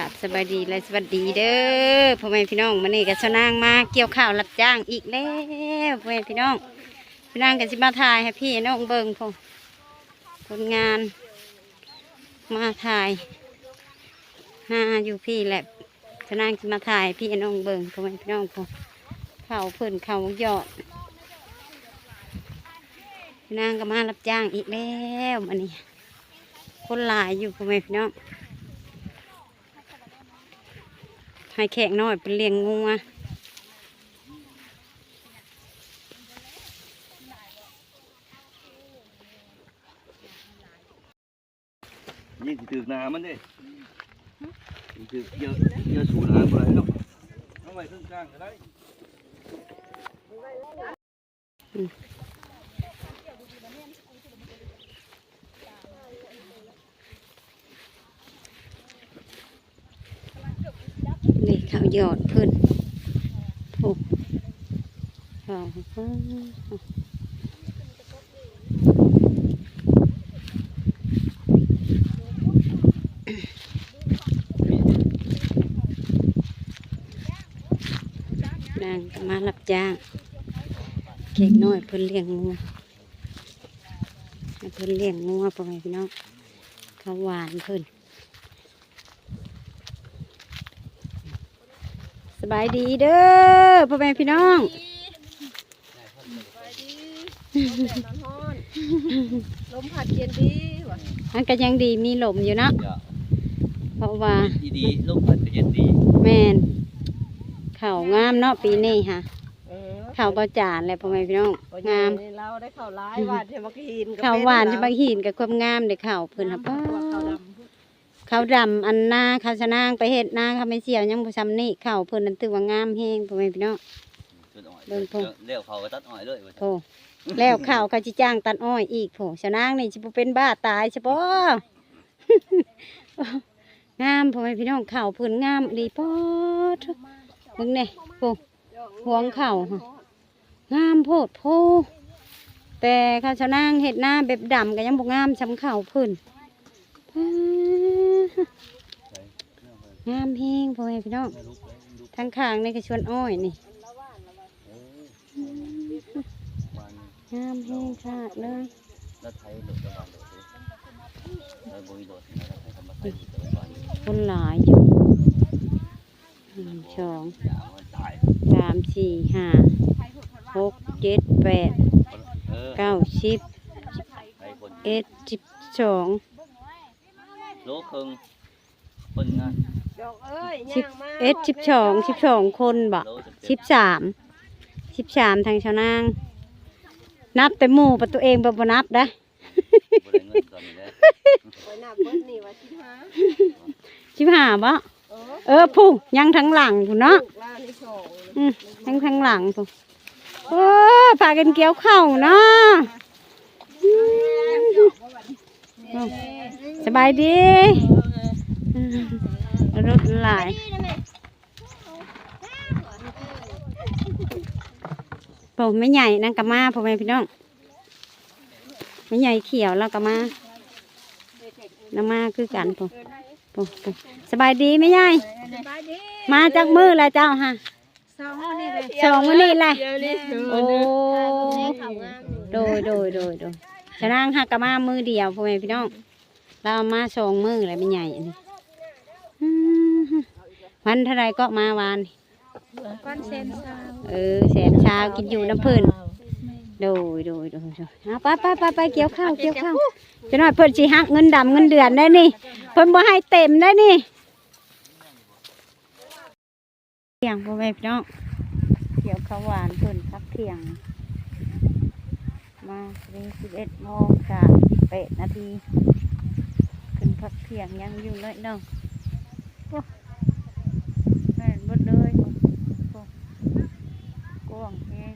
ราบสบายดีและสวัสดีเด้อพ่อแม่พี่น้องมันนี่กับชนางมาเกี่ยวข้าวรับจ้างอีกแล้วพ่อแม่พี่น้องพี่นางกับสิมาถ่ายให้พี่น้องเบิ่งพอผลงาน มาถ่ายหาอยู่พี่แหละชนางสิมาถ่ายพี่น้องเบิ่งพ่อแม่พี่น้องพอข้าวเพิ่นข้าวยอดพี่นางก็มารับจ้างอีกแล้วมันนี่คนหลายอยู่พ่อแม่พี่น้อง ให้แขกน้อยเป็นเลี้ยงงูอะยิ่สิถือกนามันเด้ยิ่งถือกเยอะเยอะสูงนาบ่ได้เนาะเอาไว้ข้างกลางก็ได้ นี่ข้าว ยอดเพิ่นโอ้ข้าวเพิ่นนางกมารับจ้างเค้กน้อยเพิ่นเลี้ยงงูเพิ่นเลี้ยงงูพ่อแม่พี่น้องข้าวหวานเพิ่น บายดีเด้อพ่อแม่พี่น้องลมพัดเย็นดีว่ะมันก็ยังดีมีลมอยู่เนาะอย่าเพราะว่าดีดีลมพัดก็เย็นดีแมนเข่าวงามเนาะปีนี้ค่ะเออเข่าวเบาจานเลยพ่อแม่พี่น้องโอ้ยงามเราได้ข้าวร้ายหวานเทมกหินก็เข่าวหวานเป็จะบางหินกับความงามเด็กข่าวเพิ่นครับ ข้าวข้าวดข้าวดำอันหน้าข้าวชะนางไปเฮ็ดหน้าข้าวไม่เสียวยังบ่ซ้ำนี่ข้าวเพิ่นนั่นถือว่างามแฮงพ่อแม่พี่น้องจนอ่อยเบิ่งพุ่นเลี้ยวเขาก็ตัดอ่อยเลยว่าโธ่แล้วข้าวเขาจิจ้างตัดอ้อยอีกโถชะนางนี่สิบ่เป็นบ้าตายใช่ปะ งามพ่อแม่พี่น้องข้าวเพิ่นงามอีหลีปอดเบิ่งแน่โอ้หวงข้าวค่ะงามโพดโพแต่ข้าวชะนางเฮ็ดหน้าแบบดำก็ยังบ่งามช้ำข้าวเพิ่นป๊า งามแห้งพ่อแม่พี่น้องทั้งข้างในกระชวนอ้อยนี่งามแห้งค่ะเลยคนหลายอยู่หนึ่งสองสามสี่ห้าหกเจ็ดแปดเก้าสิบเอ็ดสิบสอง โลครึ่งคนงานำดอกเอ้ยสิบย่างมาเอ็ดสิบสองสิบสองคนบ่โลจะสิบสามสิบสามทางชาวนาง นับแต่หมู่ประตัวเองบ่บ่นับได้บ่ได้เงินก่อนนี่แหละไปนับเบิ้นี่ว่าสิบห้าสิบห้าบ่เออเออผู้ยังทั้งหลังผู้เนาะลูกหลานที่สองอืมทั้งทั้งหลังผู้โอ้พากันเกี่ยวข้าวเนาะอืม สบายดีอืมรถหลายผมไม่ใหญ่นั่งกะมาพ่อแม่พี่น้องไม่ใหญ่เขียวแล้วกะมาน้ำมาคือกันผมผมผมสบายดีไหมยายสบายดีมาจากมือแล้วเจ้าฮะสองมื้อนี่เลยสองมื้อนี่แหละเดี๋ยวนี้โอ้ข้าวงามโดยโดยโดยโดย ฉะนั้นฮะกะมามือเดียวพ่อแม่พี่น้องเราเอามาสองมือแล้วไม่ใหญ่อันนี้อืมวันเท่าไรก็มาวานก้อนเซนซาวเออแสนเช้ากินอยู่น้ำพื้นโดยโดยโดยโดยเอาไปไปไปไปเกี่ยวข้าวเกี่ยวข้าวจะหน่อยเพิ่นสิหักเงินดำเงินเดือนได้นี่เพิ่นบ่ให้เต็มได้นี่เที่ยงพ่อแม่พี่น้องเกี่ยวข้าวหวานเพิ่นพักเที่ยง มาเป็นสิบเอ็ดโมงสามสิบแปดนาทีขึ้นพักเที่ยงยังอยู่เลยนาะโอ้แม่นบดเลยกว้างแฮง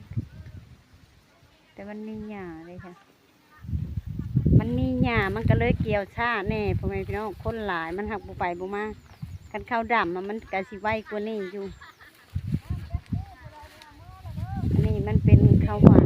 แต่มันมีหญ้าเลยค่ะ มันมีหญ้ามันก็เลยเกี่ยวชาแน่พ่อแม่พี่น้องคนหลายมันหักบุไปบุมากันข้าวดำมันมันกะสิไวกว่านี้อยู่ อันนี้มันเป็นข้าวหวาน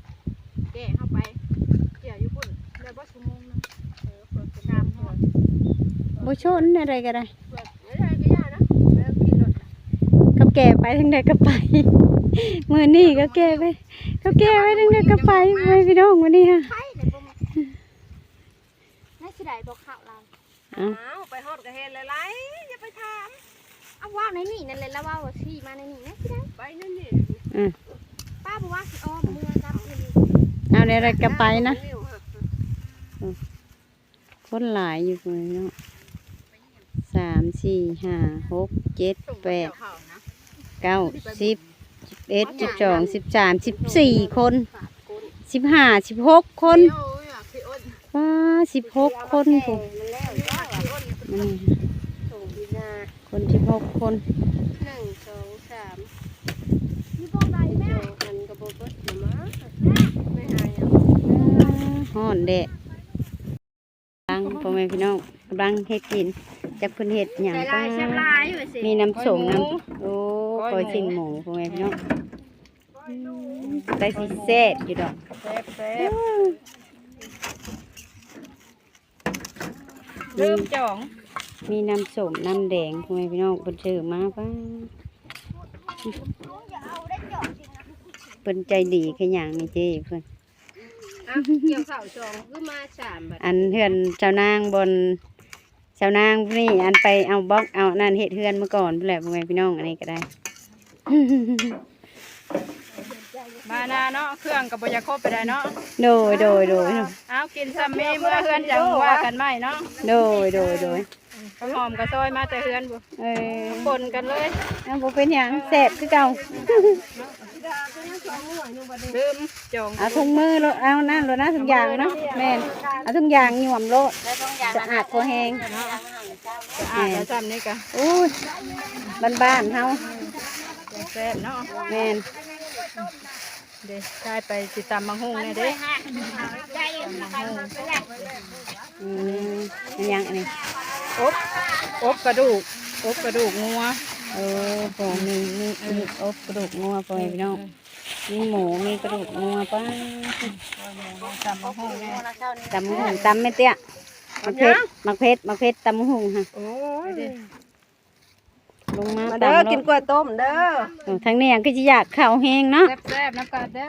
ชั่วโมงนึงเออเปิดกระดามเท่านั้นบ่ชนอะไรก็ได้เปิดไม่ได้ก็ยานะแล้วขี่รถน่ะเขาแก่ไปทางใดก็ไปมือนี่ก็แก่ไปเขาแก่ไปทางใดก็ไปไปพี่น้องวันนี้ฮะไปเลยบ่มาน่าสิได้บ่เข้าเราเอ้าอ้าวไปฮอดก็เห็นหลายๆอย่าไปถามเอาว่าในนี่นั่นแหละแล้วว่าว่าสิมาในนี่นะสิได้ไปนั่นนี่อืมป้าบอกว่าสิอ้อมเมืองครับนี่เอาในอะไรก็ไปนะ คนหลายอยู่เลยเนาะสามสี่ห้าหกเจ็ดแปดเก้าสิบสิบเอ็ดสิบสองสิบสามสิบสี่คนสิบห้าสิบหกคนว้าสิบหกคนผมคนสิบหกคนหนึ่งสองสามมีบ้อนเดหมาไม่หายอะฮ้อนแดด ลังพ่อแม่พี่น้องกำลังเฮ็ดกินจักเพิ่นเฮ็ดหยังใจก็ลายเสียบลายอยู่สิมีน้ำส้มน้ำโอ้คอยชิ้นหมูพ่อแม่พี่น้องได้สิแซ่บอยู่ดอกแซ่บแซ่บมีเริ่มจ่องมีน้ำส้มน้ำแดงพ่อแม่พี่น้องเพิ่นซื้อมาป้าเพิ่นใจดีแค่หยังนี่เจ้เพิ่น อะเกี่ยวข้าวจองคือมาสามบัดอันเฮือนเจ้านางบนเจ้านางนี่อันไปเอาบล็อกเอานั่นเฮ็ดเฮือนมาก่อนพุ่นแหละพ่อแม่พี่น้องอันนี้ก็ได้ มานาเนาะเครื่องกับบอยากครบไปได้เนาะโดยโดยโดยเอากินซัมมี่เมื่อเฮือนจังว่ากันไหมเนาะโดยโดยโดยข้าวหอมกระซอยมาแต่เฮือนบุเออปนกันเลยเอาบ่เป็นหยังแซ่บคือเก่าลืมจอง เอาถุงมือโลดเอานั่นโลดนะทุกอย่างเนาะแม่นเอาทุกอย่างหย่วมโลดสะอาดพอแห้งอ่าจะซ้ำนี่กะอู้ยบ้านๆเฮาแซ่บเนาะแม่นเด้ได้ไปติดตามมังหุงเนี่ยเด้อืมอันยังอันนี้อบอบกระดูกอบกระดูกงัว เออโหมีมีมีอบกระดูกงัวพ่อแม่พี่น้องมีหมูมีกระดูกงัวป้าตามมังหุงเนี่ยตำหุงตำไม่เตี้ยมักเพชรมักเพชรมักเพชรตำหุงค่ะโอ้ยลงมามาตำเด้อโลกิดนกล้วยต้มเด้อโอ้ทั้งนี้ยังก็จะอยากข้าวแห้งเนาะแซ่บๆน้ำกาดเด้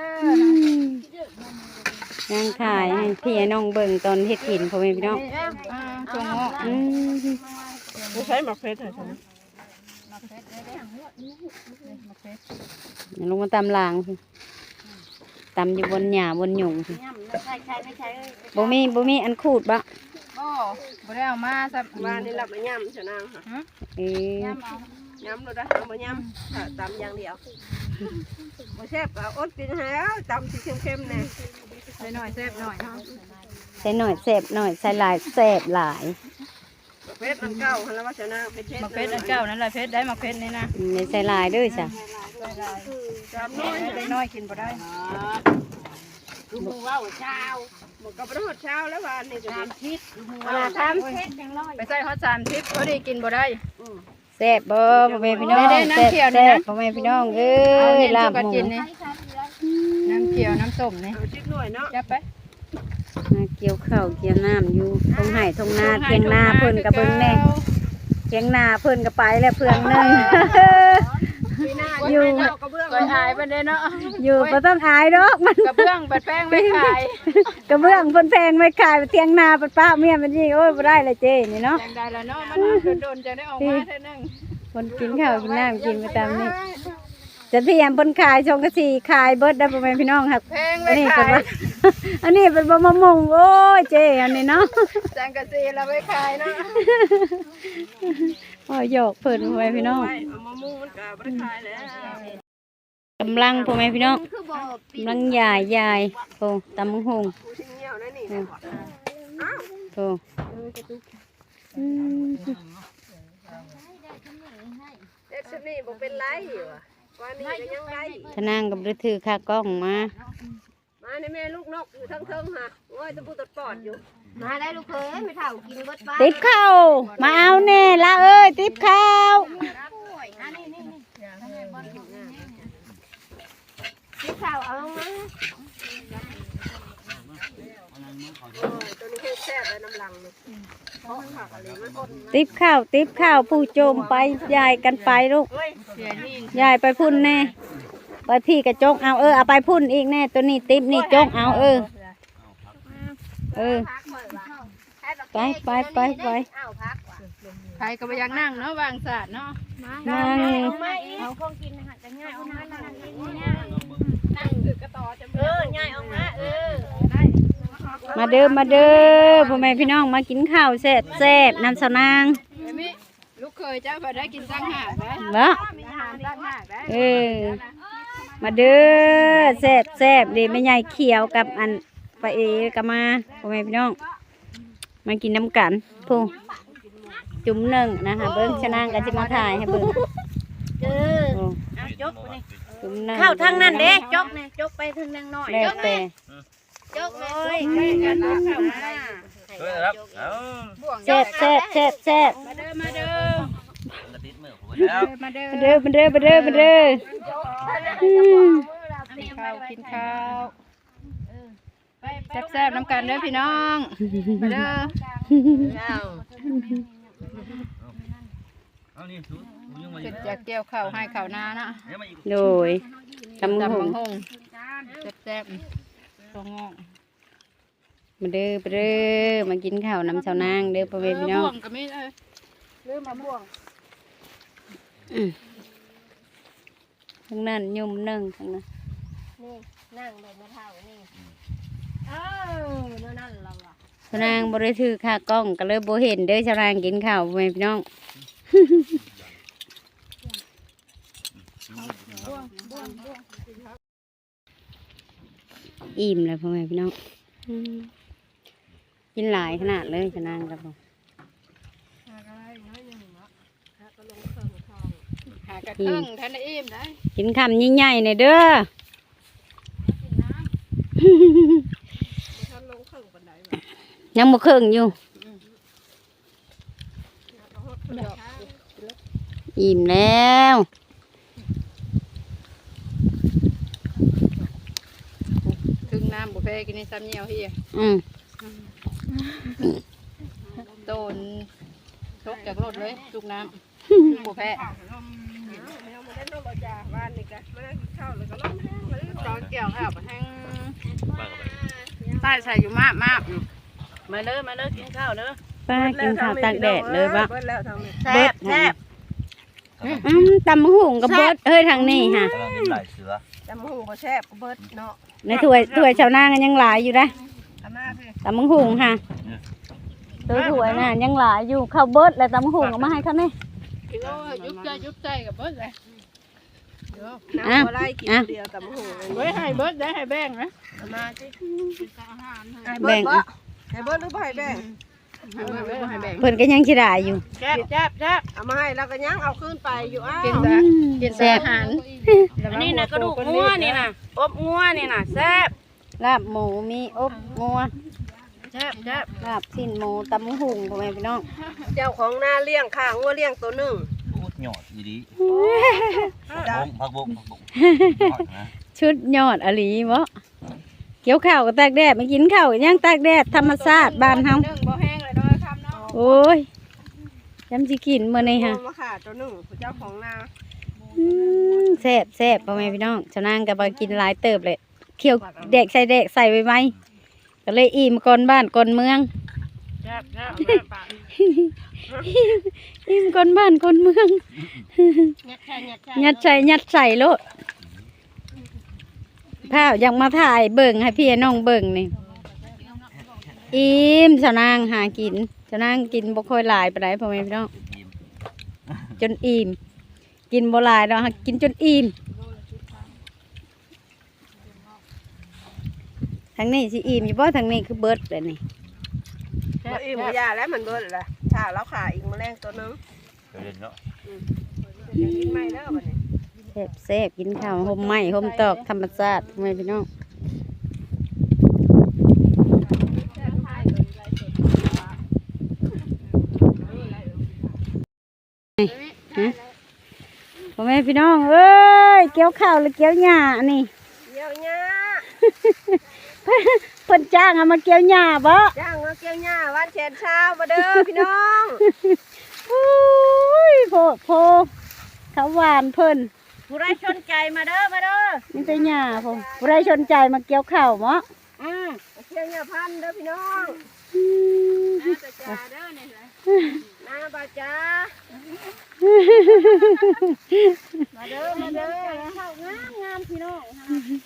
อยังถ่ายให้พี่น้องเบิ่งตอนเฮ็ดกินพ่อแม่พี่น้องอ่าตัวงอกอืมไม่ใช่หมักเพชรเหรอจ๊ะ ลงมาตำลางสิตำอยู่บนหญ้าบนหยุ่งสิบ่มีบ่มีอันขูดบ่ก็บ่ได้เอามาซับบ้านนี่รับมาย่ำชนะค่ะเอ้ยย่ำเราได้เอามาย่ำถ้าตำอย่างเดียวบ่แซ่บก็อดกินแล้วตำสีเข้มๆแน่ใส่หน่อยแซ่บหน่อยเนาะใส่หน่อยแซ่บหน่อยใส่หลายแซ่บหลาย เพชรมันเก่าแล้วว่าชนะเพชรมักเพชรอันเจ้านั่นแหละเพชรได้มักเพชรนี่นะอืมในใส่หลายเด้วยจ้ะจำน้อยได้น้อยกินบ่ได้ดูมึงว่าเช้ามันก็บ่ได้หดเช้าแล้วว่านี่ก็เป็นทิศอ่าทำไปใส่ฮอตสามทิพย์พอดีกินบ่ได้แซ่บบ่พ่อแม่พี่น้องได้ๆน้ำแซ่บเขียวนี่แซ่นะบพ่อแม่พี่น้องเอ้เอายเห็นลาสุบกหมูกินนี่น้ำเขียวน้ำส้มนี่เอาชิดหน่วยเนาะจับไป มาเกี่ยวข้าวเกี่ยวน้ำอยู่ทงไห่ทงนาเทียงนาเพิ่นกับเบิ่งแน่เทียงนาเพิ่นก็ไปแล้วเพื่อนหนึงปีหน้าอยู่เจ้ากระเบื้องไปอายไปเลยเนาะอยู่บ่ต้องอายดอกมันกระเบื้องบัดแป้งไม่ขายกระเบื้องเพิ่นแพงไม่ขายเทียงนาปัดป้าเมียมันนี่โอ้ยบ่ได้เลยเจ้นี่เนาะ จังได้แล้วเนาะมันโดนๆจะได้ออกมาเท่านึง คนกินข้าวกินน้ำกินไปตามนี้ จะเทียมเพิ่นขายชงกะสีขายเบิดได้บ่แม่นพี่น้องครับแพงอันไม่นี้ขาเป็นยว่าอันนี้เป็นบ่มะม่วงโอ้ยเจ้อันนี้เนาะจังกะซีเราไม่ขายเนาะโอ้ยโยกเพิ่นพ่อแม่พี่น้องเอามามุ่งมันก็บ่ได้ขายแล้วกำลังพ่อแม่พี่น้องคือบ่กำลังยายยายโอ้ตำบักหงผู้ที่เหี่ยวนั่นนี่นะโอ้อืมเด็กชนี่บ่เป็นไรว่ะ วันนี้ก็ยังไรทนางกับฤถือค่ากล้องมา มาในแม่ลูกนกอยู่ทั้งเทิงค่ะโอ้ยตะปูตะปอดอยู่ มาได้ลูกเคยไม่เท่ากินเบิดป้าติ๊บข้าวมาเอาแน่ละเอ้ยติ๊บข้าวพี่ข้าวเอาลงมาโอ้ย ตัวนี้แค่แซ่บเลยน้ำลังเลยเพราะผักอะไรมันอดติ๊บข้าว ติ๊บข้าวผู้โจมไปยายกันไปลูกยายไปพุ่นแน่ ไปพี่กระจกเอาเออเอาไปพุ่นอีกแน่ ตัวนี้ติ๊บนี่จกเอาเออ เออ พักเปิดว่ะไปไปไปไปเอาพักว่ะใครก็ไปยังนั่งเนาะวางศาสตร์เนาะนั่งเอามาอีกเอาของกินนะคะจะง่ายเอามานั่งอีกง่ายนั่งถือกระต่อจะเออง่ายเอามาเออ มาเด้อมาเด้อพ่อแม่พี่น้องมากินข้าวแซ่บแซ่บน้ำสาวนางเอมิลูกเคยเจ้าไปได้กินตั้งหากได้เหรอมีอาหารตั้งหากได้เออมาเด้อแซ่บแซ่บเดี๋ยวแม่ใหญ่เขียวกับอันปลาเอก็มาพ่อแม่พี่น้อง มากินน้ำกันพูจุ่มหนึ่งนะคะเบิ้งชะนางกันจะมาถ่ายให้เบิ้งเออโอ้เอาจกนี่จุ่มหนึ่งเข้าทางนั้นเด้จกนี่จกไปทางนั้นหน่อยแล้วแต่ จกเลยใกล้กันแล้วเข้ามาช่วยนะครับเอาบ่วงแซ่บแซ่บแซ่บแซ่บมาเด้อมาเด้อกระติดมือผมแล้วมาเด้อมาเด้อมาเด้อมาเด้อมาเด้ออืมกินข้าวกินข้าวแซ่บๆน้ำกันเด้อพี่น้องมาเด้อเอานี่สูมึงยังมาอขึ้ยู่นจากเกี่ยวข้าวให้ข้าวนาเนาะเดี๋ยวมาอีกโดยตำตำหบังงหงแซ่บๆ ตัวงอกมาเด้อมาเด้อมากินข้าวน้ำชาวนางเด้อพ่อแม่พี่น้องบ่วงก็มีเอ้ยลืมมาบ่วงทั้งนั้นยุ่มหนึ่งทั้งนั้นนี่นั่งแบบไม่เท่านี่เออนั่นเราอะชาวนางบริถือค่ากล้องก็เลยบ่เห็นเด้อชาวนางกินข้าวพ่อแม่พี่น้อง อิ่มเลยพ่อแม่พี่น้องอืมกินหลายขนาดเลยชาวนางครับผมหากระเทิงทันได้อิ่มได้กินคำใหญ่ๆหน่อยเด้อท่านลงเครื่องปันไดยังบ่เครื่องอยู่ อิ่มแล้ว ถึง น้ำบุฟเฟ่กินในซ้ำเนียวเฮียอืมโดนชกจากรถเลยจุกน้ำบุฟเฟ่เราไม่ได้นอกจากบ้านนี่กันมานั่งกินข้าวแล้วก็ร้องแห้งเลยจอนเกี่ยวข้าวไปแห้งป้าก็ไปใส่ใส่อยู่มากมากมาเด้อมาเด้อกินข้าวเด้อป้ากินข้าวตากแดดเลยปะเบิดแล้วทางนี้แซ่บแซ่บอืมตำมะหุงกับเบิดเฮ้ยทางนี้ฮะ กำลังกินหลายเสือจำหูบ่แซ่บก็เบิดเนาะในถ้วยถ้วยชาวนางกันยังหลายอยู่นะอามาพี่ตำมะหุงฮะตัวถ้วยน่ะยังหลายอยู่ข้าวเบิดแล้วตำมะหุงเอามาให้เขาเนี่ย กิโลยุบใจยุบใจกับเบิร์ดเลยน้ำบ่ไล่กินเดียวจำหูเฮ้ยให้เบิร์ดได้ให้แบ่งนะอามาสิให้เบิดบ่ให้เบิดหรือบ่ให้แบ่งให้เบิร์ดเลยให้แบ่ง เพิ่นก็ยังชิดายอยู่แซ่บแซ่บแซ่บเอามาให้แล้วก็ยังเอาขึ้นไปอยู่อ้าวกินแต่กินแต่อาหารอันนี้นะกระดูกงัวนี่นะอบงัวนี่นะแซ่บลาบหมูมีอบงัวแซ่บแซ่บลาบสิ้นหมูตำมะหุงพ่อแม่พี่น้องเจ้าของนาเลี้ยงข้างงัวเลี้ยงตัวหนึงโอ้หยอดดีดีพักบงพักบงพักบงนะชุดยอดอหลีบ่เกี่ยวข้าวกับตากแดดมากินข้าวก็ยังตากแดดธรรมชาติบ้านเฮา โอ้ยจำสิกินมื้อนี้ฮะมาขาตัวหนึงเจ้าของนาอืมแซ่บแซ่บพ่อแม่พี่น้องชาวนางก็บ่กินหลายเติบเลยเคี่ยวเด็กใส่เด็กใส่ไว้ไว้ก็เลยอิ่มก่อนบ้านก่อนเมืองแซ่บแซ่บแซ่บปากอิ่มก่อนบ้านก่อนเมืองยัดใช่ยัดใช่ยัดใส่ยัดใส่โลดข้าวยังมาถ่ายเบิ่งให้พี่น้องเบิ่งนี่อิ่มชาวนางหากิน ชาวนางกินบ่ค่อยหลายปานใดพ่อแม่พี่น้องยิ้มจนอิ่มกินบ่หลายดอกหากินจนอิ่มทางนี้สิอิ่มอยู่บ่ทางนี้คือเบิดเลยนี่บ่อิ่มบ่ยาแล้วมันเบิดละถ้าเราขาอีกแมลงตัวหนึงเดี๋ยวเย็นเนาะอยากกินไหมเด้อบัดนี้แซ่บแซ่บกินข้าวห่มไหม้ห่มตอกธรรมชาติทำไมพี่น้อง ฮะพ่อแม่พี่น้อง เอ้ย เกี่ยวข้าวหรือเกี่ยวหญ้านี่เกี่ยวหญ้าเพิ่นจ้างเอามาเกี่ยวหญ้าบ่จ้างมาเกี่ยวหญ้าวันแชนเช้าบ่เด้อพี่น้องอุ้ยโพดโพเขาหวานเพิ่นผู้ใดสนใจมาเด้อมาเด้อนี่แต่หญ้าผมผู้ใดสนใจมาเกี่ยวข้าวหมออืมเกี่ยวหญ้าพันธุ์เด้อพี่น้องอืมน้าตาจ้าเด้อนี่นะน้าบาจ้า มาเด้อมาเด้อข้าวงามงามพี่น้อง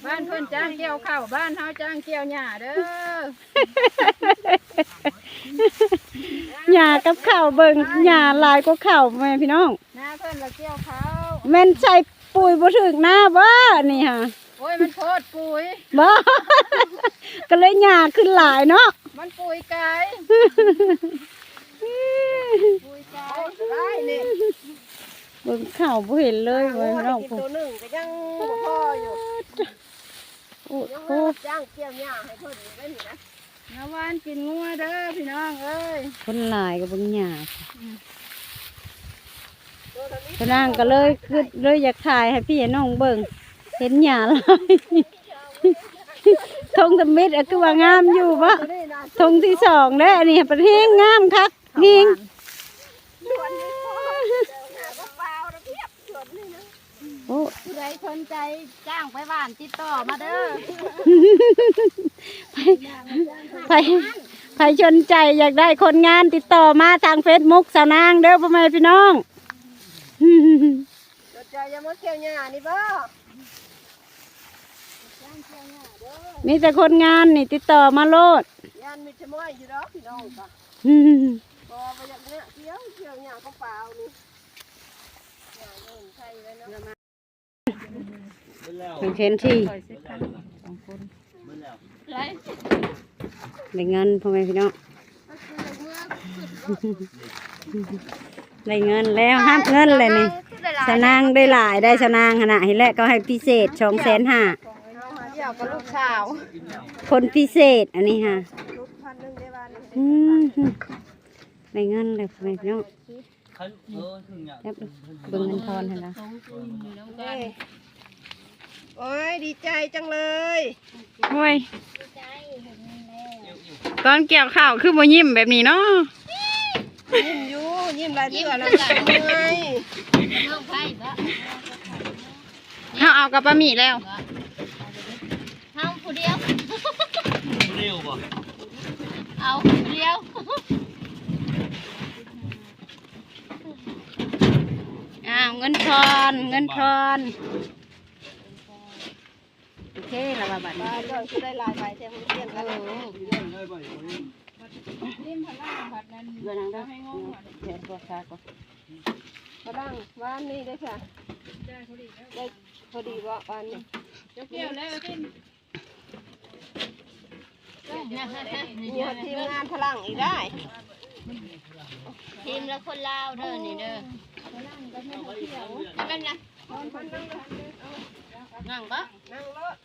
บ้านเพิ่นจ้างเกี่ยวข้าวบ้านเฮาจ้างเกี่ยวหญ้าเด้อหญ้ากับข้าวเบิ่งหญ้าหลายกว่าข้าวแม่พี่น้องหน้าเพิ่นละเกี่ยวข้าวแม่นใส่ปุ๋ยบ่ถึกหน้าบ่นี่ฮะโอ้ยมันโพดปุ๋ยบ่ก็เลยหญ้าขึ้นหลายเนาะมันปุ๋ยไก่ปุ๋ย ไก่ได้นี่เบิ่งข้าวบ่เห็นเลยแม่พี่น้องกินผมตัวหนึ่งก็ยังบ่พออยู่โอ้ยังโหว่าจ้างเกี่ยวหญ้าให้เพิ่นอยู่ได้นี่นะน้าวานกินงัวเด้อพี่น้องเอ้ยคนหลายก็เบิ่งหญ้าตัวละนิดฉะนั้นก็เลยคือเลยอยากถ่ายให้พี่น้องเบิ่งเห็นหญ้าหลายทงสมิดอะคือว่างามอยู่บ่ตัวนี้นะทงที่สองเด้ออันนี้เป็นเฮงงามคักเฮง ส่วนนี้พอเจ้าหน้าก็เปล่านะเพียบส่วนนี้นะ โอ้ ผู้ ใดสนใจจ้างไปบ้านติดต่อมาเด้อใครใครสนใจอยากได้คนงานติดต่อมาทางเฟซบุ๊กสาวนางเด้อพ่อแม่พี่น้องสนใจจะมาเกี่ยวหญ้านี่บ่มีแต่คนงานนี่ติดต่อมาโลดย่านมีชะม้อยอยู่ดอกพี่น้องก็อืมบ่บ่อยากเนี่ยเกี่ยวเกี่ยวหญ้าก็เปล่านี่หญ้าเงินใช่เลยเนาะ เป็นเช่นที่ไรได้เงินพ่อแม่พี่น้องได้เงินแล้วห้ามเงินเลยนี่สาวนางได้หลายได้สาวนางขนาดนี้แหละก็ให้พิเศษสองแสนห้าเอามาเดี่ยวกับลูกสาว คนพิเศษอันนี้ค่ะลูกพันหนึงได้บ้านนี่อืมได้เงินเลยพ่อแม่พี่น้องคันเออถึงเนี่ยแป๊บเบิ่งเงินทอนให้ละนี่ โอ้ยดีใจจังเลยโอ้ยตอนเกี่ยวข้าวคือบ่ยิ้มแบบนี้เนาะยิ้มอยู่ยิ้มหลายเดือนแล้วจ้ะเมื่อยเฮาเอากับปลาหมี่แล้วเฮาผู้เดียว เร็วบ่เอาผู้เดียวอ้าวเงินทอนเงินทอนโอ เคแล้วว่าบัดนี้บ้านเราคือได้หลายใบแต่ผมเปลี่ยนกันเลยเงินทางด้านเดี๋ยวตัวชาก่อนมาดังบ้านนี้ได้อค่ะได้พอดีว่าบ้านนี้เกี่ยวแล้วกินมีทีมงานพลังอีกได้ ทีมละคนลาวเด้อนี่เด้อจะเป็นนะ นั่งปะนั่งรถ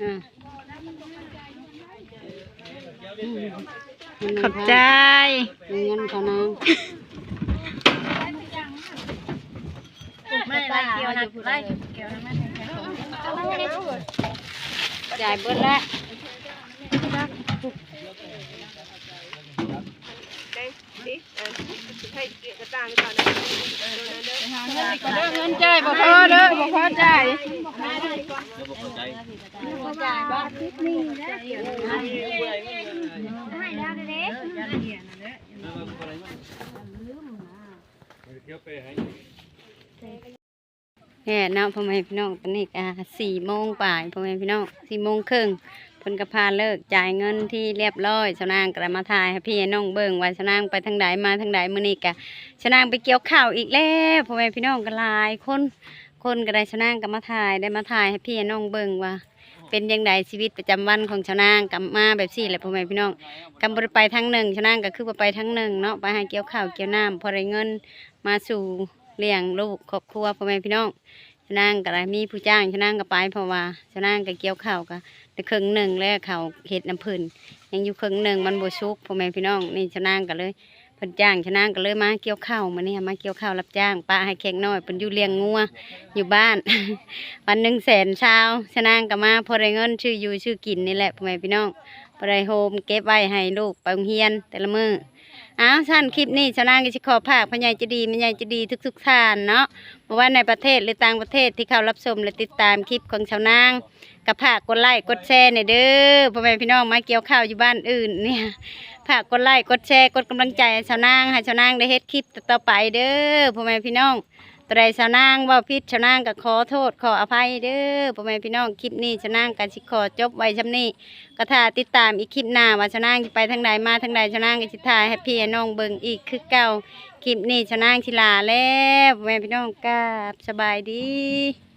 อ่าขอบใจเงินเขานางไม่ไรเกี่ยวนะไรเกี่ยวนะแม่จ่ายเบิดแล้ว ได้ดิเออให้เกียกระต่างก่อนนะเด้อเด้อเงินจ่ายบ่พอเด้อบ่พอจ่ายแล้วบ่เข้าใจแห่เนาะพ่อแม่พี่น้องตอนนี้ก็สี่โมงป่ายพ่อแม่พี่น้องสี่โมงครึ่ง เพิ่นก็พาเลิกจ่ายเงินที่เรียบร้อยชาวนางก็มาถ่ายให้พี่น้องเบิ่งว่าชาวนางไปทางใดมาทางใดมื้อนี้ก็ชาวนางไปเกี่ยวข้าวอีกแล้วพ่อแม่พี่น้องก็หลายคนคนก็ได้ชาวนางก็มาถ่ายได้มาถ่ายให้พี่น้องเบิ่งว่า เป็นยังไงชีวิตประจำวันของชาวนางกับมาแบบสี่แหละพ่อแม่พี่น้องกำบไปทั้งหนึ่งชาวนางก็คือบ่ไปทั้งหนึ่งเนาะไปหาเกี่ยวข้าวเกี่ยวน้ำพอได้เงินมาสู่เลี้ยงลูกครอบครัวพ่อแม่พี่น้องชาวนางก็ได้มีผู้จ้างชาวนางก็ไปเพราะว่าชาวนางก็เกี่ยวข้าวก็ เครึ่งหนึ่งแล้วข้าวเห็ดน้ำพื้นยังอยู่เครึ่งหนึ่งมันบวชุกพ่อแม่พี่น้องนี่ชนางก็เลยเพิ่นจ้างชนางก็เลยมาเกี่ยวข้าวมาเนี่ยมาเกี่ยวข้าวรับจ้างป้าให้แขกน้อยเพิ่นอยู่เลี้ยงงัวอยู่บ้าน วันหนึ่งแสนเช้าชนางก็มาพอได้เงินชื่ออยู่ชื่อกินนี่แหละพ่อแม่พี่น้องพอได้โฮมเก็บไว้ให้ลูกไปโรงเรียนแต่ละมื้อ อ้าวท่านคลิปนี้ชะนางก็สิขอภาคพญายจะดีแม่ใหญ่จะดีทุกๆท่านเนาะบ่ว่าในประเทศหรือต่างประเทศที่เขารับชมและติดตามคลิปของชาวนางกับภาคกดไลค์กดแชร์ในอยเด้อพ่อแม่พี่น้องมาเกี่ยวข้าวอยู่บ้านอื่นเนี่ยภากกดไลค์กดแชร์กดกำลังใจชาวนางให้ชาวนางได้เฮ็ดคลิปต่อไปเด้อพ่อแม่พี่น้อง ตัวใดชาวนางว่าพิษชาวนางก็ขอโทษขออภัยเด้อพ่อแม่พี่น้องคลิปนี้ชาวนางก็สิขอจบไว้ชำนี้ก็ถ้าติดตามอีกคลิปหน้าว่าชาวนางไปทางใดมาทางใดชาวนางก็สิถ่ายให้พี่น้องเบิ่งอีกคือเก่าคลิปนี้ชาวนางชิลาแล้วพ่อแม่พี่น้องกราบสบายดี